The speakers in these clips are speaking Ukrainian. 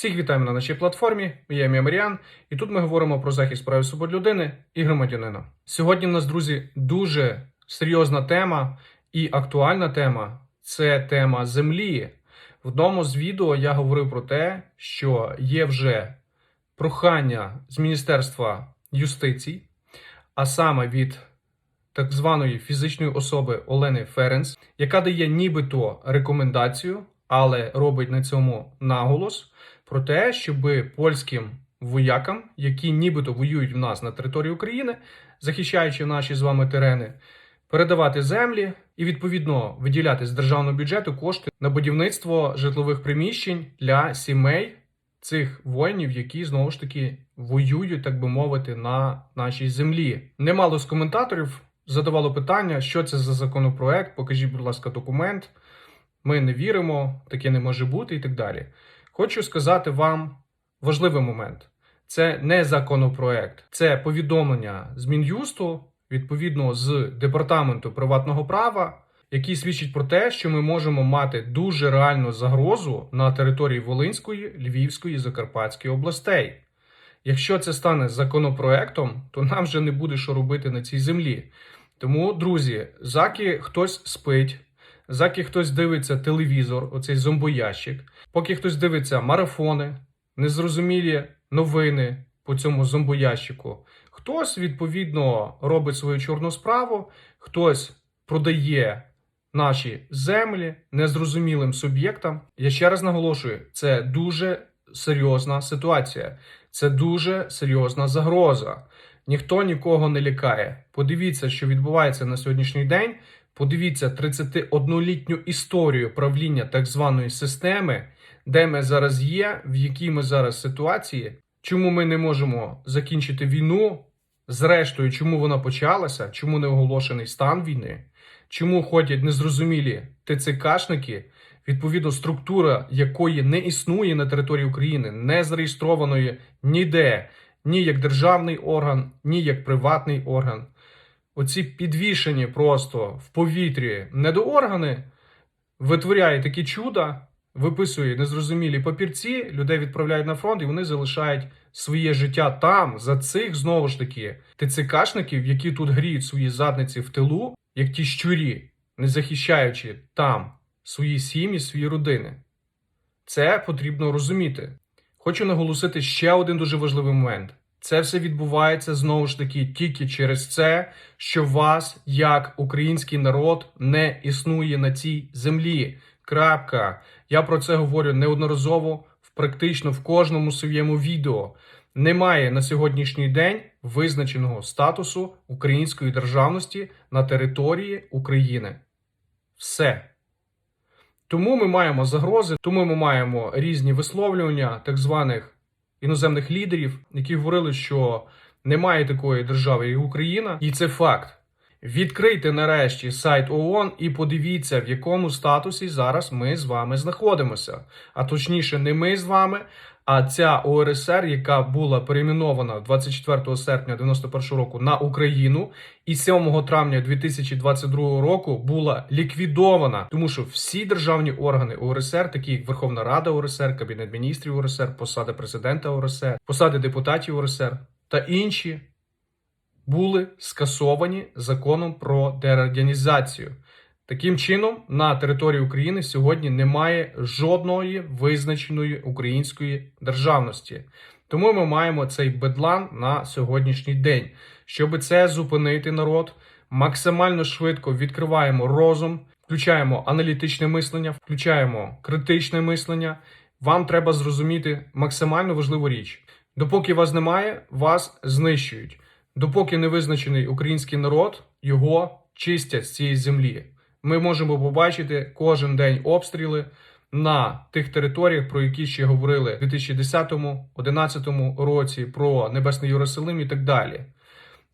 Всіх вітаємо на нашій платформі. Я Мія Маріан, і тут ми говоримо про захист прав і свобод людини і громадянина. Сьогодні в нас, друзі, дуже серйозна тема і актуальна тема це тема землі. В одному з відео я говорив про те, що є вже прохання з Міністерства юстиції, а саме від так званої фізичної особи Олени Ференц, яка дає нібито рекомендацію, але робить на цьому наголос про те, щоб польським воякам, які нібито воюють в нас на території України, захищаючи наші з вами терени, передавати землі і відповідно виділяти з державного бюджету кошти на будівництво житлових приміщень для сімей цих воїнів, які знову ж таки воюють, так би мовити, на нашій землі. Немало з коментаторів задавало питання, що це за законопроект. Покажіть, будь ласка, документ. Ми не віримо, таке не може бути і так далі. Хочу сказати вам важливий момент: це не законопроект, це повідомлення з Мін'юсту, відповідно з департаменту приватного права, який свідчить про те, що ми можемо мати дуже реальну загрозу на території Волинської, Львівської Закарпатської областей. Якщо це стане законопроектом, то нам вже не буде що робити на цій землі. Тому, друзі, заки хтось спить, заки хтось дивиться телевізор, оцей зомбоящик, поки хтось дивиться марафони, незрозумілі новини по цьому зомбоящику, хтось відповідно робить свою чорну справу, хтось продає наші землі незрозумілим суб'єктам. Я ще раз наголошую, це дуже серйозна ситуація, це дуже серйозна загроза. Ніхто нікого не лякає. Подивіться, що відбувається на сьогоднішній день. Подивіться 31-літню історію правління так званої системи, де ми зараз є, в якій ми зараз ситуації, чому ми не можемо закінчити війну, зрештою, чому вона почалася, чому не оголошений стан війни, чому ходять незрозумілі ТЦКшники, відповідно, структура якої не існує на території України, не зареєстрованої ніде, ні як державний орган, ні як приватний орган оці підвішені просто в повітрі недооргани, витворяє такі чуда, виписує незрозумілі папірці, людей відправляють на фронт, і вони залишають своє життя там, за цих знову ж таки ТЦКшників, які тут гріють свої задниці в тилу, як ті щурі, не захищаючи там свої сім'ї, свої родини. Це потрібно розуміти. Хочу наголосити ще один дуже важливий момент. Це все відбувається знову ж таки тільки через це, що вас, як український народ, не існує на цій землі. Крапка. Я про це говорю неодноразово, в практично в кожному своєму відео. Немає на сьогоднішній день визначеного статусу української державності на території України. Все. Тому ми маємо загрози, тому ми маємо різні висловлювання так званих іноземних лідерів, які говорили, що немає такої держави, як Україна, і це факт. Відкрийте нарешті сайт ООН і подивіться, в якому статусі зараз ми з вами знаходимося. А точніше, не ми з вами, а ця ОРСР, яка була перейменована 24 серпня 91 року на Україну, і 7 травня 2022 року була ліквідована, тому що всі державні органи ОРСР, такі як Верховна Рада ОРСР, Кабінет міністрів ОРСР, посади президента ОРСР, посади депутатів ОРСР та інші були скасовані законом про дерадянізацію. Таким чином, на території України сьогодні немає жодної визначеної української державності. Тому ми маємо цей бедлан на сьогоднішній день. Щоб це зупинити народ, максимально швидко відкриваємо розум, включаємо аналітичне мислення, включаємо критичне мислення. Вам треба зрозуміти максимально важливу річ: допоки вас немає, вас знищують. Допоки не визначений український народ, його чистять з цієї землі. Ми можемо побачити кожен день обстріли на тих територіях, про які ще говорили в 2010-2011 році, про Небесний Єрусалим і так далі.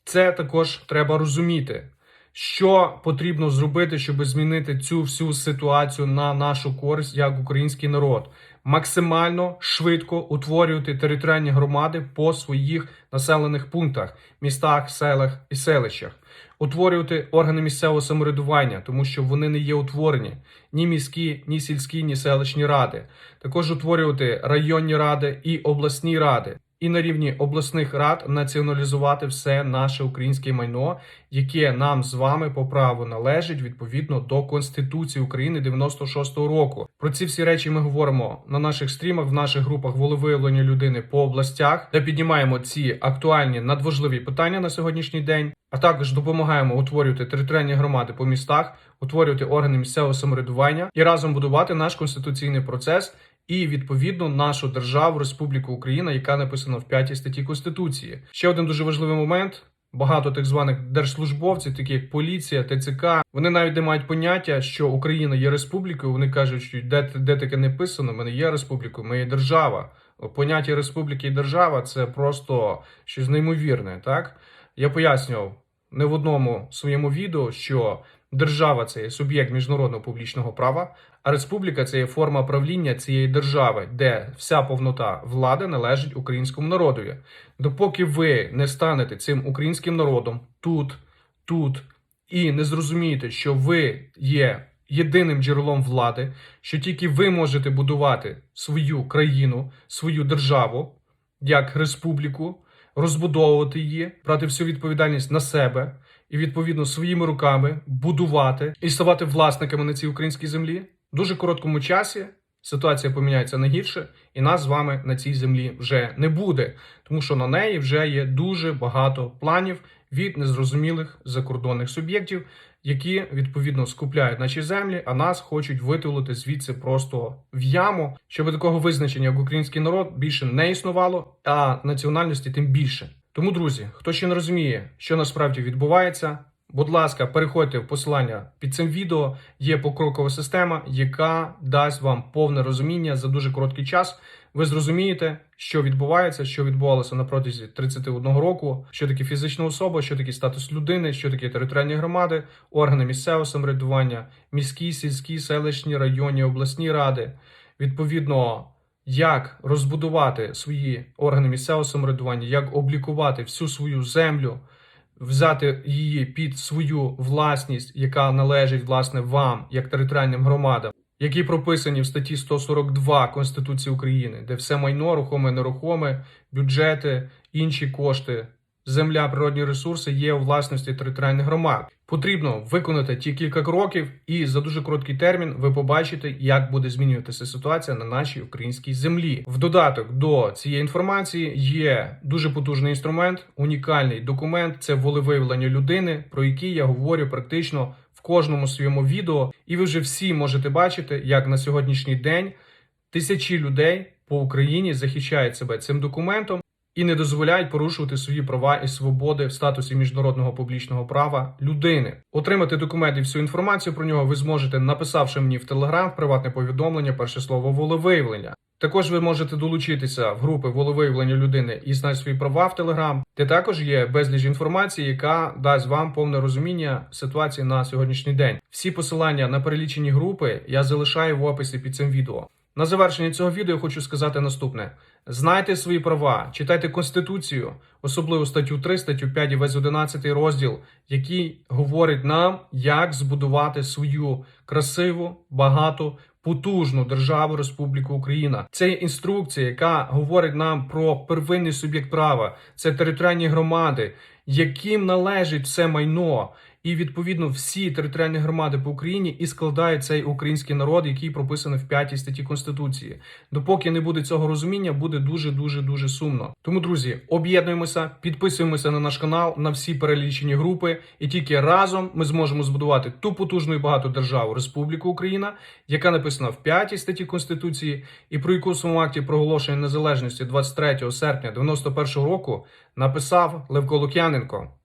Це також треба розуміти, що потрібно зробити, щоб змінити цю всю ситуацію на нашу користь як український народ. Максимально швидко утворювати територіальні громади по своїх населених пунктах, містах, селах і селищах. Утворювати органи місцевого самоврядування, тому що вони не є утворені ні міські, ні сільські, ні селищні ради. Також утворювати районні ради і обласні ради. І на рівні обласних рад націоналізувати все наше українське майно, яке нам з вами по праву належить відповідно до Конституції України 96-го року. Про ці всі речі ми говоримо на наших стрімах, в наших групах волевиявлення людини по областях, де піднімаємо ці актуальні надважливі питання на сьогоднішній день. А також допомагаємо утворювати територіальні громади по містах, утворювати органи місцевого самоврядування і разом будувати наш конституційний процес і відповідно нашу державу Республіку Україна, яка написана в п'ятій статті Конституції. Ще один дуже важливий момент. Багато так званих держслужбовців, такі як поліція, ТЦК, вони навіть не мають поняття, що Україна є республікою. Вони кажуть, що де, де таке не писано, ми не є республікою, ми є держава. Поняття республіки і держава це просто щось неймовірне. Так я пояснював не в одному своєму відео, що держава це є суб'єкт міжнародного публічного права, а республіка це є форма правління цієї держави, де вся повнота влади належить українському народові. Допоки ви не станете цим українським народом тут, тут і не зрозумієте, що ви є єдиним джерелом влади, що тільки ви можете будувати свою країну, свою державу як республіку, розбудовувати її, брати всю відповідальність на себе і відповідно своїми руками будувати і ставати власниками на цій українській землі. В дуже короткому часі ситуація поміняється на гірше, і нас з вами на цій землі вже не буде, тому що на неї вже є дуже багато планів від незрозумілих закордонних суб'єктів, які відповідно скупляють наші землі, а нас хочуть витулити звідси просто в яму, щоб такого визначення як український народ більше не існувало, а національності тим більше. Тому, друзі, хто ще не розуміє, що насправді відбувається, будь ласка, переходьте в посилання під цим відео. Є покрокова система, яка дасть вам повне розуміння за дуже короткий час. Ви зрозумієте, що відбувається, що відбувалося на протязі 31 року, що таке фізична особа, що таке статус людини, що таке територіальні громади, органи місцевого самоврядування, міські, сільські, селищні, районні, обласні ради. Відповідно, як розбудувати свої органи місцевого самоврядування, як облікувати всю свою землю, взяти її під свою власність, яка належить власне вам, як територіальним громадам, які прописані в статті 142 Конституції України, де все майно, рухоме, нерухоме, бюджети, інші кошти, земля, природні ресурси є у власності територіальних громад. Потрібно виконати ті кілька кроків, і за дуже короткий термін ви побачите, як буде змінюватися ситуація на нашій українській землі. В додаток до цієї інформації є дуже потужний інструмент, унікальний документ. Це волевиявлення людини, про який я говорю практично в кожному своєму відео. І ви вже всі можете бачити, як на сьогоднішній день тисячі людей по Україні захищають себе цим документом і не дозволяють порушувати свої права і свободи в статусі міжнародного публічного права людини. Отримати документ і всю інформацію про нього ви зможете, написавши мені в Телеграм приватне повідомлення, перше слово волевиявлення. Також ви можете долучитися в групи волевиявлення людини і знати свої права в Телеграм, де також є безліч інформації, яка дасть вам повне розуміння ситуації на сьогоднішній день. Всі посилання на перелічені групи я залишаю в описі під цим відео. На завершення цього відео хочу сказати наступне: знайте свої права, читайте конституцію, особливо статтю 3, статтю 5 і весь 11 розділ, який говорить нам, як збудувати свою красиву, багату, потужну державу Республіку Україна. Це інструкція, яка говорить нам про первинний суб'єкт права, це територіальні громади, яким належить все майно. І відповідно всі територіальні громади по Україні і складають цей український народ, який прописаний в п'ятій статті Конституції. Допоки не буде цього розуміння, буде дуже дуже дуже сумно. Тому, друзі, об'єднуємося, підписуємося на наш канал, на всі перелічені групи, і тільки разом ми зможемо збудувати ту потужну і багату державу Республіку Україна, яка написана в п'ятій статті Конституції, і про яку в своєму акті проголошення незалежності 23 серпня 91 року написав Левко Лук'яненко.